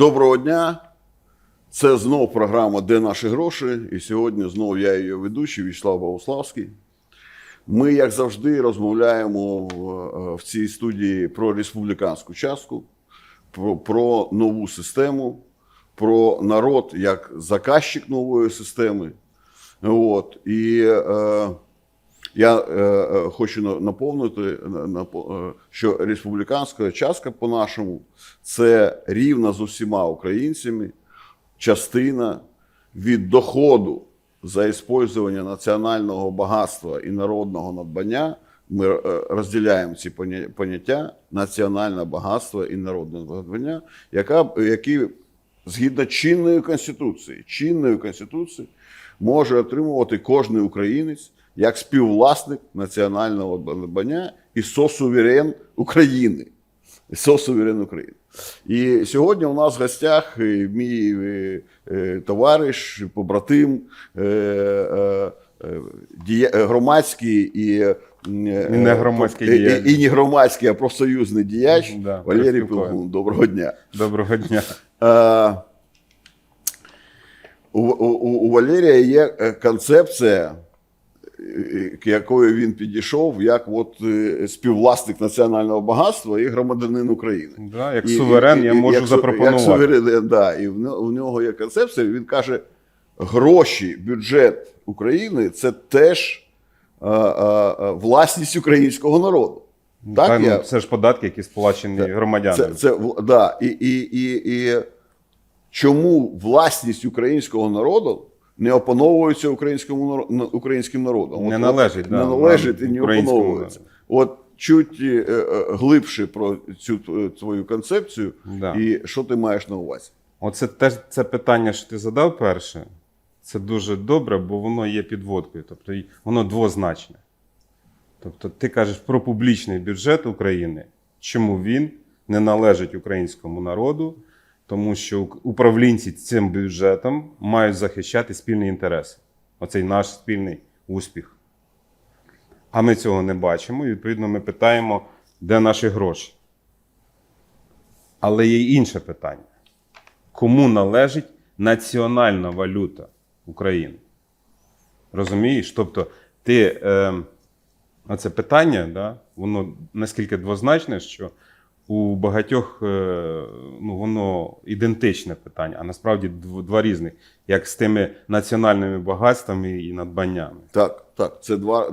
Доброго дня. Це знов програма Де наші гроші? І сьогодні знову я її ведучий Вячеслав Богославський. Ми, як завжди, розмовляємо в, в цій студії про республіканську частку, про, про нову систему, про народ як заказчик нової системи. От. І е, я е, е, хочу на- наповнити, на- напо- е, що республіканська частка по-нашому це рівна з усіма українцями частина від доходу за іспользування національного багатства і народного надбання. Ми е, розділяємо ці поняття національне багатство і народне надбання, яка, які згідно чинної конституції, чинної конституції може отримувати кожен українець як співвласник національного надбання і сосуверен України. Сосуверен України. І сьогодні у нас в гостях е, мій е, е, товариш, побратим, громадський і, І не громадський і- і- діяч. і, не громадський, а профсоюзний діяч Да, Валерій. Пилгун. Доброго дня. Доброго дня. Е, у, у, у Валерія є концепція, к якої він підійшов, як от е, співвласник національного багатства і громадянин України. Да, як І- суверен і- я і- можу як, запропонувати. Як суверен, да, і в нього- є концепція. Він каже: гроші, бюджет України це теж е, е, е, власність українського народу. Так, Та, ну, я, Це ж податки, які сплачені це, громадянами. це, в- да, і, і, і, і чому власність українського народу не опановується українському українським народом? Не От- належить, от да, не належить і не опановується. От чуть е, е, глибше про цю твою концепцію, Да. і що ти маєш на увазі? Оце теж це питання, що ти задав перше. Це дуже добре, бо воно є підводкою. Тобто воно двозначне. Тобто, ти кажеш про публічний бюджет України, чому він не належить українському народу, тому що управлінці цим бюджетом мають захищати спільні інтереси. Оцей наш спільний успіх. А ми цього не бачимо, і відповідно ми питаємо, де наші гроші. Але є інше питання: кому належить національна валюта України? Розумієш? Тобто, ти е, оце питання, да, воно наскільки двозначне, що у багатьох е, ну, воно ідентичне питання, а насправді два різних, як з тими національними багатствами і надбаннями. Так, так, це два,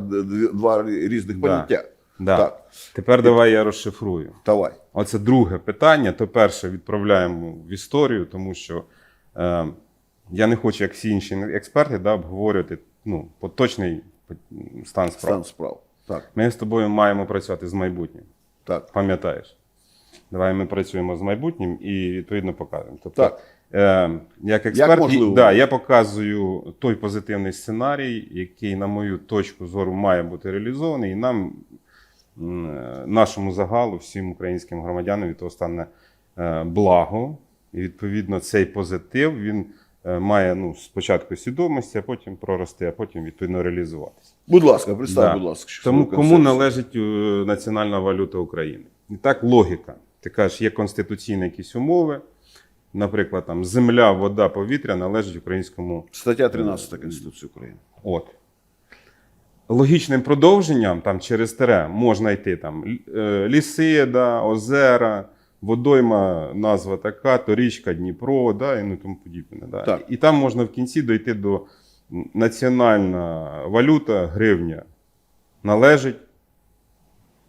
два різних поняття. Да. Так, Тепер давай я розшифрую. давай. Оце друге питання. То перше відправляємо в історію, тому що е, я не хочу, як всі інші експерти, да, обговорювати ну, поточний стан справ. Стан справ. Так, Ми з тобою маємо працювати з майбутнім. так. Пам'ятаєш? Давай ми працюємо з майбутнім і відповідно покажемо. Тобто, Так. Е, як експерт, можливо? да, я показую той позитивний сценарій, який, на мою точку зору, має бути реалізований, і нам, е, нашому загалу, всім українським громадянам від того стане е, благо. І відповідно цей позитив він е, має ну, спочатку свідомості, а потім прорости, а потім відповідно реалізуватися. Будь ласка, представ, Да. будь ласка. що Тому кому належить е, національна валюта України? І так логіка. Ти кажеш, є конституційні якісь умови. Наприклад, там земля, вода, повітря належить українському. Стаття 13 Конституції України. От. Логічним продовженням там через тере можна йти там е, ліси, да, озера, водойма, назва така, то річка Дніпро, да, і ну, тому подібне. Да. Так. І там можна в кінці дойти до національна валюта, гривня належить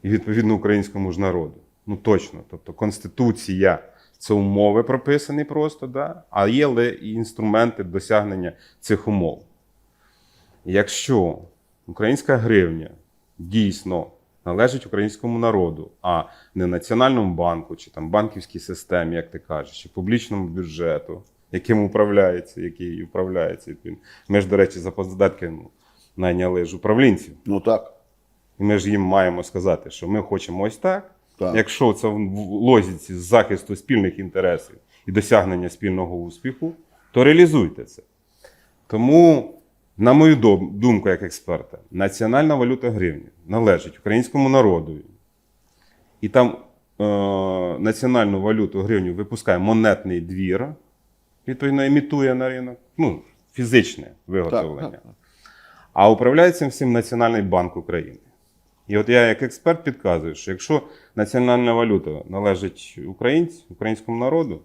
і відповідно українському ж народу. Ну точно. Тобто Конституція це умови прописані просто, да? а є і інструменти досягнення цих умов. Якщо українська гривня дійсно належить українському народу, а не Національному банку, чи там банківській системі, як ти кажеш, чи публічному бюджету, яким управляється, який управляється. Ми ж, до речі, за податки ну, найняли ж управлінців. Ну так. І ми ж їм маємо сказати, що ми хочемо ось так. Так. Якщо це в в логіці захисту спільних інтересів і досягнення спільного успіху, то реалізуйте це. Тому, на мою думку, як експерта, національна валюта гривні належить українському народу. І там національну валюту гривню випускає монетний двір, відповідно, імітує на ринок, ну, фізичне виготовлення. Так, так. А управляє цим всім Національний банк України. І от я як експерт підказую, що якщо національна валюта належить українцю, українському народу,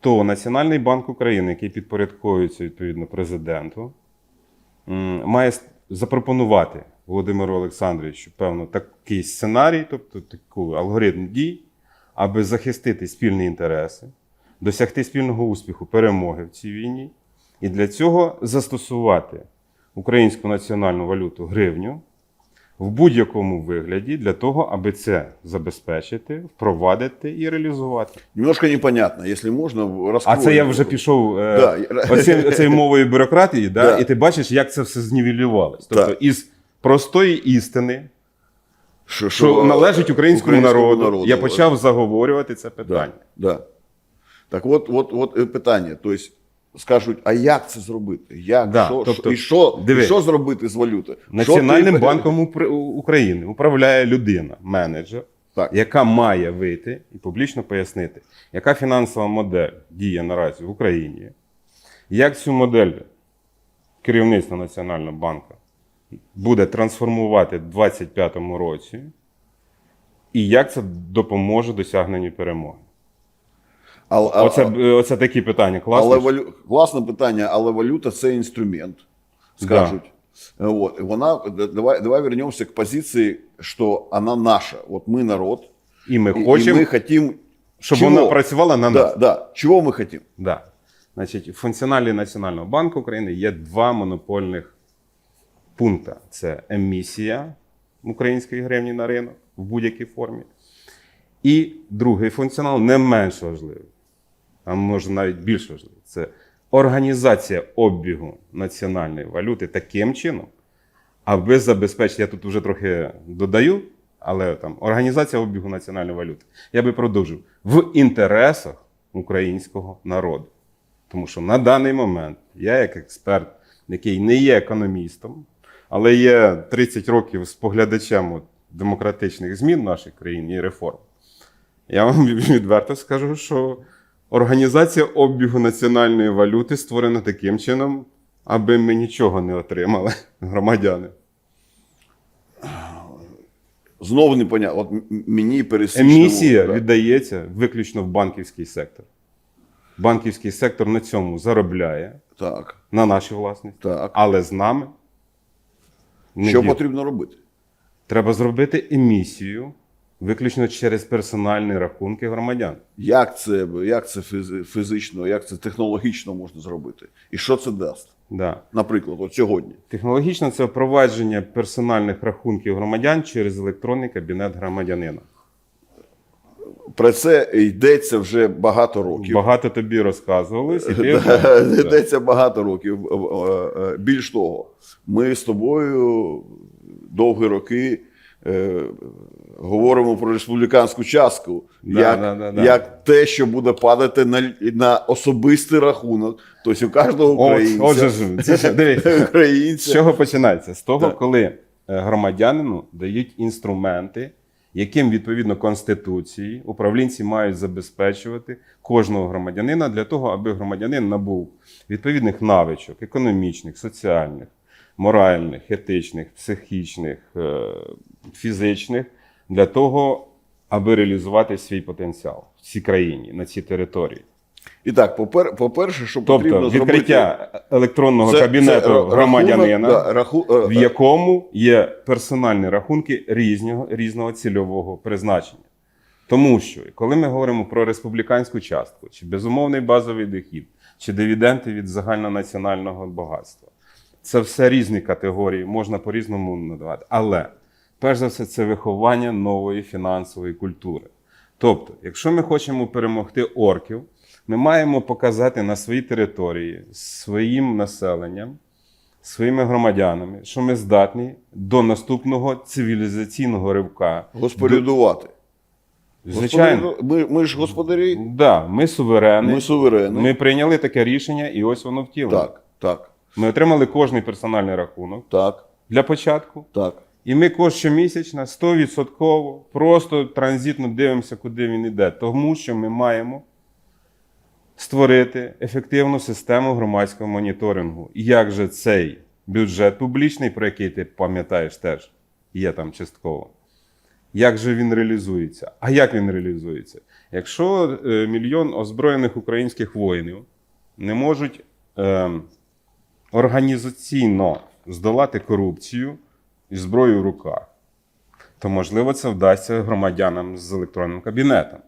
то Національний банк України, який підпорядковується відповідно президенту, має запропонувати Володимиру Олександровичу певно такий сценарій, тобто такий алгоритм дій, аби захистити спільні інтереси, досягти спільного успіху, перемоги в цій війні, і для цього застосувати українську національну валюту гривню в будь-якому вигляді для того, аби це забезпечити, впровадити і реалізувати. Немножко непонятно, если можно, А це я вже пішов е, Да. оцею мовою бюрократії, да? Да. і ти бачиш, як це все знівелювалось. Тобто Так. із простої істини, Що, що належить українському, народу, я да. почав заговорювати це питання. Да, да. Так от, от, от питання. Тобто скажуть, а як це зробити? Як, Да, що, тобто, і, що, диви. і що зробити з валюти? Національним Що банком України управляє людина, менеджер, Так. яка має вийти і публічно пояснити, яка фінансова модель діє наразі в Україні, як цю модель керівництво Національного банку буде трансформувати в 2025 році, і як це допоможе досягненню перемоги. А, а, Оце, оце такі питання. Класно. але валю... Класне питання, але валюта це інструмент, скажуть. От, і вона, давай, давай вернемся к позиції, що вона наша. От ми народ, І ми хочемо, і ми хотим... щоб чого? вона працювала на нас. Да, да. Чого ми хотим? Да. Значить, в функціоналі Національного банку України є два монопольних пункти: це емісія української гривні на ринок в будь-якій формі. І другий функціонал не менш важливий, а може навіть більш важливий це організація обігу національної валюти таким чином, аби забезпечити, я тут вже трохи додаю, але там організація обігу національної валюти. Я би продовжив в інтересах українського народу. Тому що на даний момент я, як експерт, який не є економістом, але є 30 років споглядачем от демократичних змін в нашій країні і реформ, я вам відверто скажу, що організація обігу національної валюти створена таким чином, аби ми нічого не отримали, громадяни. Знову не понятно. От мені пересічному... Емісія да. віддається виключно в банківський сектор. Банківський сектор на цьому заробляє Так, на нашій власності, так. але з нами Що діє. потрібно робити? треба зробити емісію виключно через персональні рахунки громадян. Як це, як це фізично, як це технологічно можна зробити? І що це дасть? Да. Наприклад, от сьогодні. Технологічно це впровадження персональних рахунків громадян через електронний кабінет громадянина. Про це йдеться вже багато років. Багато тобі Да, Йдеться багато років. Е, е, Більш того, ми з тобою довгі роки е, говоримо про республіканську частку, Да, як, да, да, да. як те, що буде падати на, на особистий рахунок. Тобто у кожного От, українця. отже ж, це ж, з чого починається? З того, Так. коли е, громадянину дають інструменти, яким відповідно Конституції управлінці мають забезпечувати кожного громадянина для того, аби громадянин набув відповідних навичок економічних, соціальних, моральних, етичних, психічних, е, фізичних, для того, аби реалізувати свій потенціал в цій країні, на цій території. І так, попер, по-перше, що потрібно Тобто зробити. відкриття електронного Це- кабінету це рахунок, громадянина, да, раху, е, в якому є персональні рахунки різного, різного цільового призначення. Тому що, коли ми говоримо про республіканську частку, чи безумовний базовий дохід, чи дивіденди від загальнонаціонального багатства, це все різні категорії, можна по-різному надавати. Але перш за все, це виховання нової фінансової культури. Тобто, якщо ми хочемо перемогти орків, ми маємо показати на своїй території своїм населенням, своїми громадянами, що ми здатні до наступного цивілізаційного ривка. господарювати. Звичайно, Ми, ми ж господарі, да, ми суверени, ми суверени. ми прийняли таке рішення, і ось воно втілено. Так, так, Ми отримали кожний персональний рахунок так, для початку. так. І ми кожен щомісячно 100% просто транзитно дивимося, куди він йде. Тому що ми маємо створити ефективну систему громадського моніторингу. І як же цей бюджет публічний, про який ти пам'ятаєш теж, є там частково. Як же він реалізується? А як він реалізується? Якщо е, мільйон озброєних українських воїнів не можуть е, організаційно здолати корупцію і зброю в руках, то можливо це вдасться громадянам з електронним кабінетом.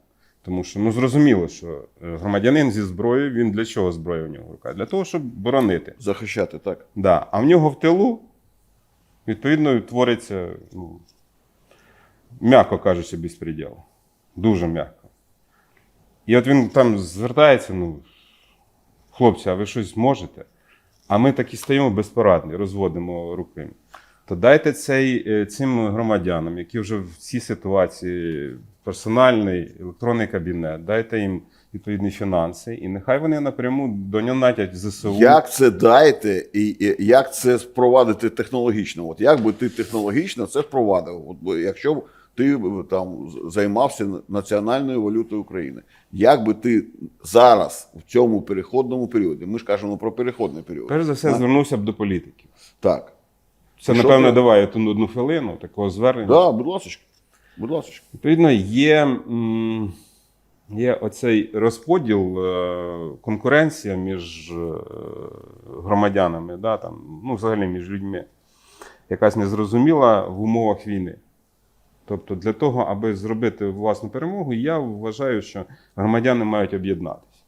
Тому що ну зрозуміло, що е, громадянин зі зброєю він для чого зброя в нього в руках? Для того, щоб боронити. Захищати, так. Да. А в нього в тилу, відповідно, твориться, ну, м'яко кажучи, безпреділ. Дуже м'яко. І от він там звертається: ну, хлопці, а ви щось можете? А ми такі стоїмо безпорадні, розводимо руки. То дайте цей, е, цим громадянам, які вже в цій ситуації персональний електронний кабінет, дайте їм відповідні фінанси, і нехай вони напряму донатять ЗСУ. Як це дайте і, як це впровадити технологічно? От як би ти технологічно це впровадив? От якщо б ти там займався національною валютою України, як би ти зараз в цьому переходному періоді? Ми ж кажемо про переходний період. Перш за все, А? звернувся б до політиків. Так. Це, що напевно, ти? давай ту одну хвилину такого звернення. Да, будь ласка. Будь ласка. Відповідно, є, м, є оцей розподіл, е, конкуренція між е, громадянами, да, там, ну, взагалі між людьми, якась незрозуміла в умовах війни. Тобто, для того, аби зробити власну перемогу, я вважаю, що громадяни мають об'єднатися.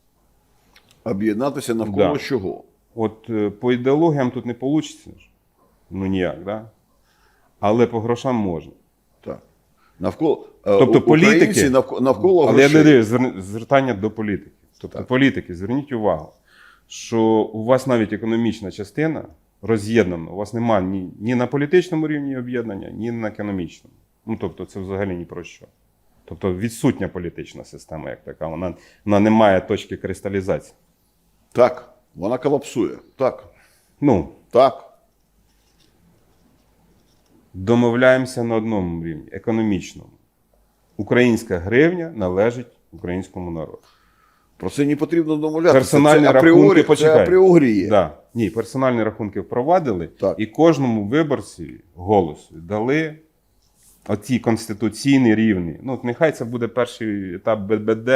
Об'єднатися навколо Да. чого? От е, по ідеологіям тут не вийде, ну ніяк, да? але по грошам можна. Так. Навколо Тобто е, політики- навколо, навколо Але я не дивлюсь, звертання до політиків. Тобто, Так. політики, зверніть увагу, що у вас навіть економічна частина роз'єднана. У вас немає ні, ні на політичному рівні об'єднання, ні на економічному. Ну, тобто, це взагалі ні про що. Тобто відсутня політична система, як така, вона, вона не має точки кристалізації. Так, вона колапсує. Так. Ну, Так. Домовляємося на одному рівні економічному. Українська гривня належить українському народу. Про це не потрібно домовлятися. Персональні це рахунки почекай. Да. Ні, персональні рахунки впровадили, Так. і кожному виборцеві голосу дали оці конституційні рівні. Ну, от нехай це буде перший етап ББД,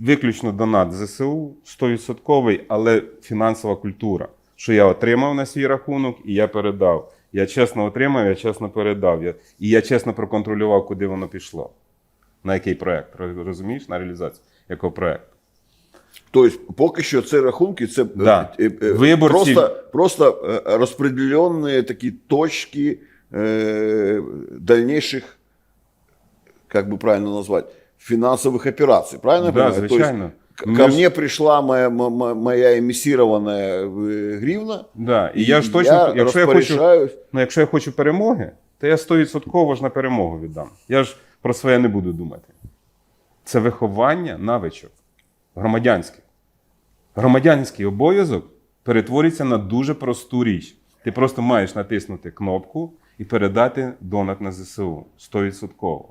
виключно донат ЗСУ, 100%, але фінансова культура. Що я отримав на свій рахунок і я передав. Я чесно отримав, я чесно передав. Я, і я чесно проконтролював, куди воно пішло. На який проєкт, розумієш, на реалізацію якого проєкту. Тобто, поки що це рахунки, це Да. е, е, Виборці- просто, просто е, такі точки е, дальнейших, як би правильно назвати, фінансових операцій. Правильно Да, звичайно. Ко ж- мне пришла моя, моя, моя емісірована е, гривна, Да. І я ж точно, я якщо я хочу. Ну, якщо я хочу перемоги, то я 100% ж на перемогу віддам. Я ж про своє не буду думати. Це виховання навичок громадянських. Громадянський обов'язок перетворюється на дуже просту річ. Ти просто маєш натиснути кнопку і передати донат на ЗСУ 100%.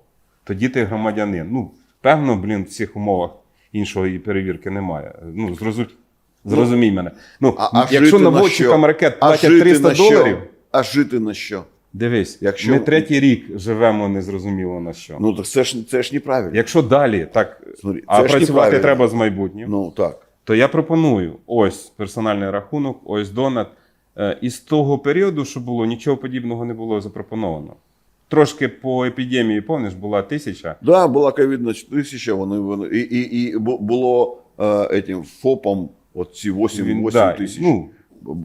Тоді ти громадянин. Ну, певно, блін, в цих умовах іншої перевірки немає. Ну, зрозумій, зрозумій мене. Ну, А, а якщо на наводчикам що? ракет платять 300 на доларів. А жити на що? Дивись, Якщо- ми третій рік живемо незрозуміло на що. Ну так це ж це ж неправильно. Якщо далі так, Смотри, а працювати треба з майбутнім, Ну так. то я пропоную ось персональний рахунок, ось донат. Е, І з того періоду, що було, нічого подібного не було запропоновано. Трошки по епідемії, помниш, була тисяча. Да, була ковідна тисяча, вони, вони і, і, і було е, этим ФОПом от ці 8 8 да, тисяч. Ну,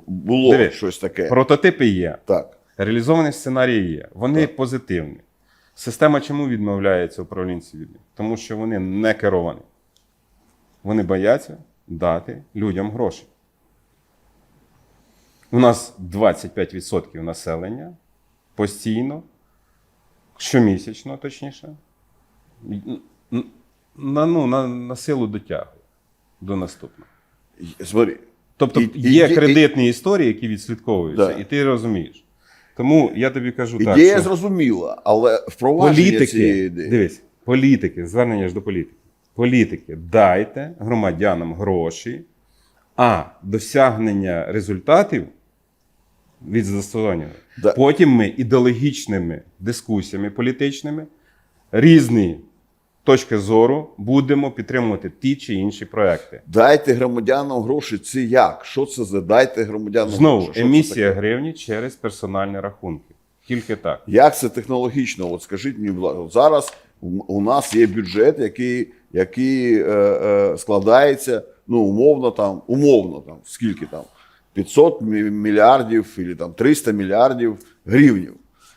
Було диви, щось таке. прототипи є, Так. реалізовані сценарії є. Вони Так. позитивні. Система чому відмовляється управлінці від них? Тому що вони не керовані. Вони бояться дати людям гроші. У нас 25% населення постійно, щомісячно, точніше, на, ну, на, на силу дотягує до наступного. Смотри, Тобто І- і- є і- кредитні історії, які відслідковуються, Да. і ти розумієш. Тому я тобі кажу так. Ідея зрозуміла, але впровадження цієї ідеї. дивись, політики, звернення ж до політики. Політики, дайте громадянам гроші, а досягнення результатів від застосування. Да. Потім ми ідеологічними дискусіями політичними різні точки зору будемо підтримувати ті чи інші проекти. Дайте громадянам гроші. Це як? Що це за дайте громадянам Знову гроші? Емісія гривні через персональні рахунки. Тільки так. Як це технологічно? От скажіть мені, от зараз у у нас є бюджет, який, який е, е, складається, ну, умовно, там, умовно, там, скільки там? 500 мільярдів або там 300 мільярдів гривнів.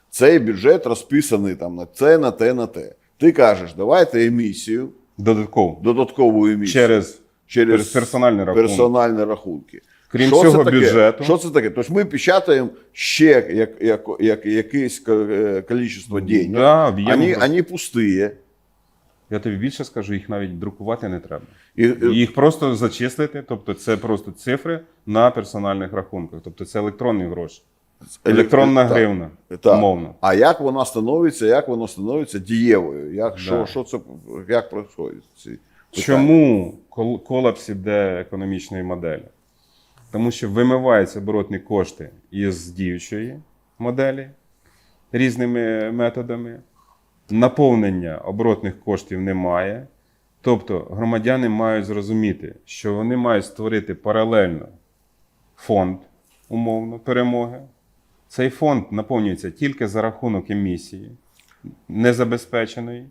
Цей бюджет розписаний там на це, на те, на те. Ти кажеш, давайте емісію, Додатково. додаткову емісію Через через персональні рахунки. персональні рахунки. Крім Що цього це бюджету. Що це таке? Тобто ми печатаємо ще як, як, як, якесь ка- количество денег. Да, об'єм Они, грошей. Я тобі більше скажу, їх навіть друкувати не треба. І, і- Їх просто зачислити, тобто це просто цифри на персональних рахунках. Тобто це електронні гроші. Електронна так, гривна, так. умовно. А як вона становиться, як воно становиться дієвою? Як, що, Да. що це, як? Ці питання? Чому кол- колапс іде економічної моделі? Тому що вимиваються оборотні кошти із діючої моделі різними методами. Наповнення оборотних коштів немає. Тобто громадяни мають зрозуміти, що вони мають створити паралельно фонд умовно перемоги. Цей фонд наповнюється тільки за рахунок емісії, незабезпеченої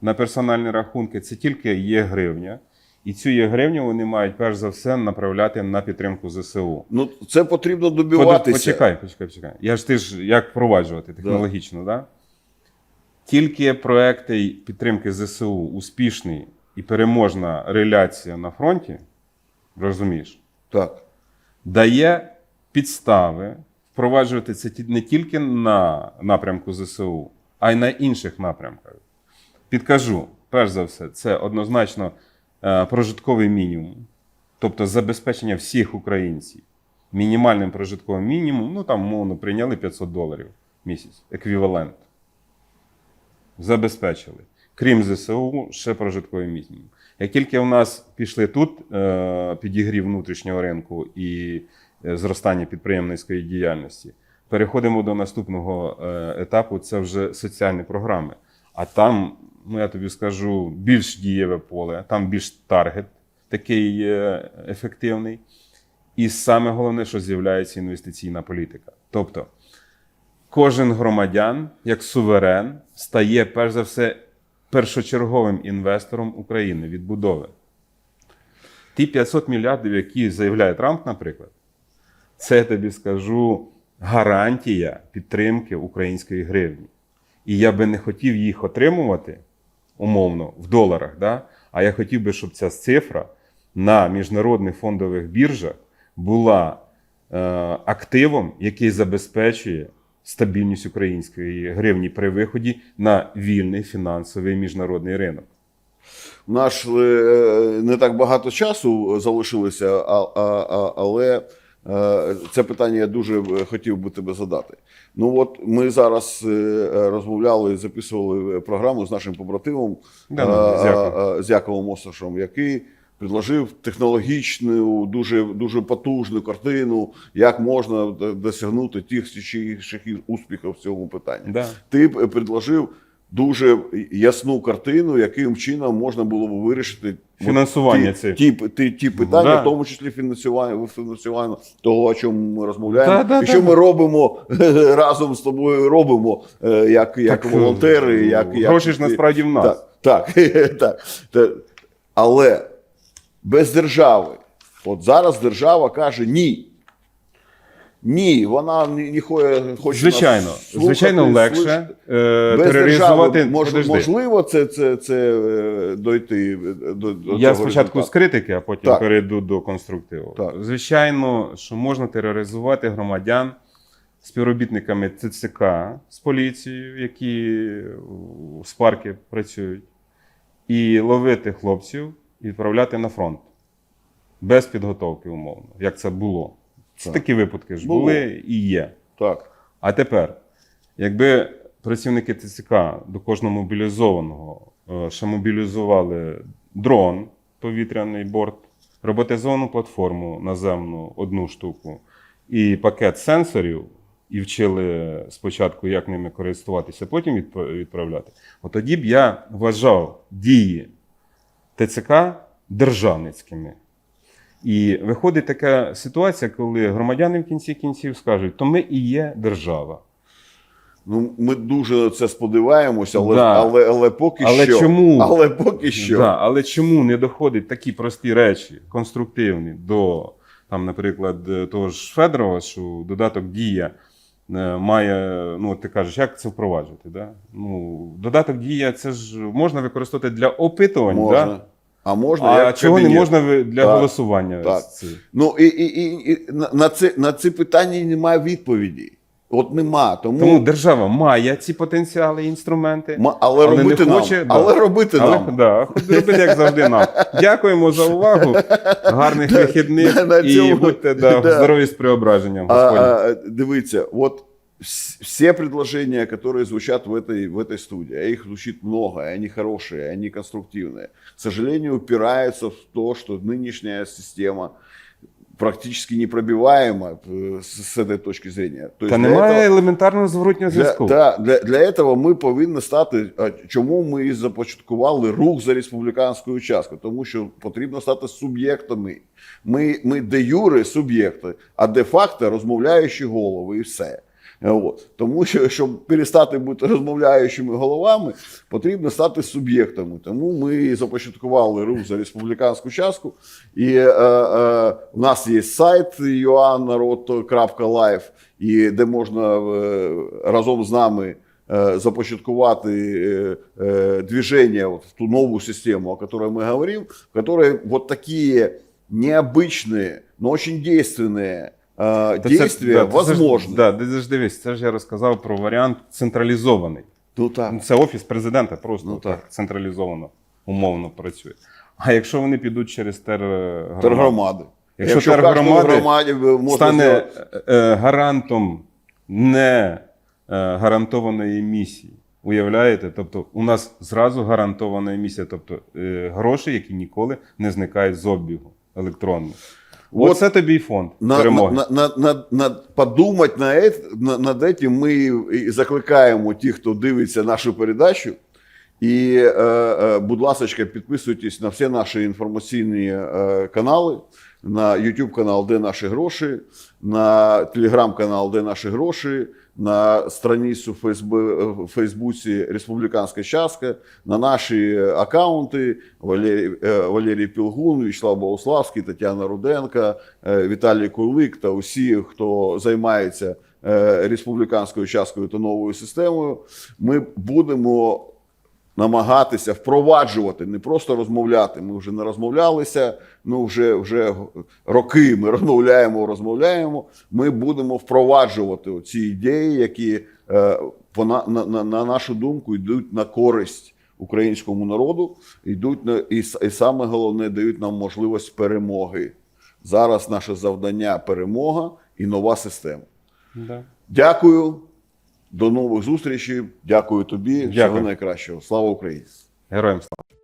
на персональні рахунки. Це тільки є гривня. І цю є гривню вони мають перш за все направляти на підтримку ЗСУ. Ну, це потрібно добиватися. Почекай, почекай, почекай. Я ж ти ж як впроваджувати технологічно, да? Тільки проекти підтримки ЗСУ успішні і переможна реляція на фронті, розумієш, Так. дає підстави впроваджувати це не тільки на напрямку ЗСУ, а й на інших напрямках. Підкажу, перш за все, це однозначно е, прожитковий мінімум, тобто забезпечення всіх українців мінімальним прожитковим мінімумом, ну там, мовно, прийняли 500 доларів в місяць, еквівалент. Забезпечили. Крім ЗСУ, ще прожитковий мінімум. Як тільки в нас пішли тут е, підігрів внутрішнього ринку і е, зростання підприємницької діяльності, переходимо до наступного е, етапу це вже соціальні програми. А там, ну я тобі скажу, більш дієве поле, там більш таргет такий ефективний. І саме головне, що з'являється інвестиційна політика. Тобто, кожен громадян, як суверен, стає перш за все першочерговим інвестором України відбудови. Ті 500 мільярдів, які заявляє Трамп, наприклад, це тобі скажу гарантія підтримки української гривні. І я би не хотів їх отримувати умовно в доларах, да? а я хотів би, щоб ця цифра на міжнародних фондових біржах була е, активом, який забезпечує стабільність української гривні при виході на вільний фінансовий міжнародний ринок. У нас е, не так багато часу залишилося, але е, це питання я дуже хотів би тебе задати. Ну от ми зараз е, розмовляли, записували програму з нашим побратимом Да, ну, з е, Яковом. е, Осашем, який предложив технологічну, дуже, дуже потужну картину, як можна досягнути тих чи інших успіхів в цьому питанні. Да. Ти б предложив дуже ясну картину, яким чином можна було б вирішити Фінансування ті, ті, ті, ті питання, Да. в тому числі фінансування, фінансування того, о чому ми розмовляємо, Да, да, і що да. ми робимо разом з тобою робимо, е, як, як Так, волонтери, е, як, як ж насправді в нас. Так, так, так. Але без держави. От зараз держава каже ні. Ні, вона ні, ні хо- хоче Звичайно, нас слухати, звичайно, легше е, Без тероризувати. мож, можливо це, це, це е, дойти до, до Я цього спочатку результату? з критики, а потім Так. перейду до конструктиву. Так. Звичайно, що можна тероризувати громадян співробітниками ТЦК з поліцією, які в спарки працюють, і ловити хлопців і відправляти на фронт без підготовки, умовно, як це було. Це Так. такі випадки ж Було. були і є. Так. А тепер, якби працівники ТЦК до кожного мобілізованого е, ще мобілізували дрон, повітряний борт, роботизовану платформу наземну одну штуку і пакет сенсорів, і вчили спочатку, як ними користуватися, потім відправляти, от тоді б я вважав дії ТЦК державницькими. І виходить така ситуація, коли громадяни в кінці кінців скажуть, то ми і є держава. Ну, ми дуже на це сподіваємося, але, Да. але, але поки Але що. чому? Але поки що. Да, але чому не доходять такі прості речі, конструктивні, до, там, наприклад, того ж Федорова, що додаток Дія е, має, ну, ти кажеш, як це впроваджувати? Да? Ну, додаток Дія це ж можна використовувати для опитувань, Можна. Да? А можна а як чого не можна для Так, голосування? так. Ну і, і, і, і на, це, на ці питання немає відповіді. От нема. Тому, Тому держава має ці потенціали інструменти. ма- але, але не робити хоче, нам. да. Але робити Але нам. да, робити як завжди нам. Дякуємо за увагу. Гарних вихідних і будьте да, здорові з преображенням. А, Господь. а, дивіться, вот вс- все предложения, которые звучат в этой, в этой студии, а их звучит много, и они хорошие, и они конструктивные, к сожалению, упираются в то, что нынешняя система практически непробиваема э, с, с этой точки зрения. То Та для немає этого- елементарного зворотнього Для, зв'язку. да, для, для этого ми повинні стати. а, Чому ми і започаткували рух за республіканську участку? Тому що потрібно стати суб'єктами. Ми, ми де юре суб'єкти, а де факто розмовляючі голови, і все. Е, От. Тому що, щоб перестати бути розмовляючими головами, потрібно стати суб'єктами. Тому ми і започаткували рух за республіканську частку. І е, е, в нас є сайт yoannarod.live, і де можна е, разом з нами е, започаткувати е, е, движение вот в ту новую систему, о которой мы говорим, в которой вот такие необычные, но очень действенные та це- действия да, ти ж дивись, це ж я розказав про варіант централізований. Ну так. Ну, Це офіс президента просто Ну, так. так. централізовано, умовно працює. А якщо вони підуть через тергромади, Тергромади. Якщо Якщо тергромади громаді можна стане е, е, гарантом не е, гарантованої місії. Уявляєте? Тобто у нас зразу гарантована місія, тобто е, гроші, які ніколи не зникають з обігу електронного. От Оце тобі й фонд на, перемоги. на, на, на, на, подумати на, на, над этим ми і закликаємо тих, хто дивиться нашу передачу. І, е, е, будь ласка, підписуйтесь на всі наші інформаційні е, канали, на YouTube канал Де наші гроші, на телеграм-канал Де наші гроші, на страницю Фейсбу- в Фейсбуці Республіканська Частка, на наші аккаунти Валерій, е, Валерій Пілгун, Вячеслав Богославський, Тетяна Руденка, е, Віталій Кулик та усі, хто займається республіканською часткою та новою системою. Ми будемо намагатися впроваджувати, не просто розмовляти. Ми вже не розмовлялися, ну вже, вже роки ми розмовляємо, розмовляємо. Ми будемо впроваджувати ці ідеї, які е, по на, на, на, на нашу думку йдуть на користь українському народу, йдуть на і, і саме головне дають нам можливість перемоги. Зараз наше завдання перемога і нова система. Да. Дякую. До нових зустрічей. Дякую тобі. Всього найкращого. Слава Україні! Героям слава.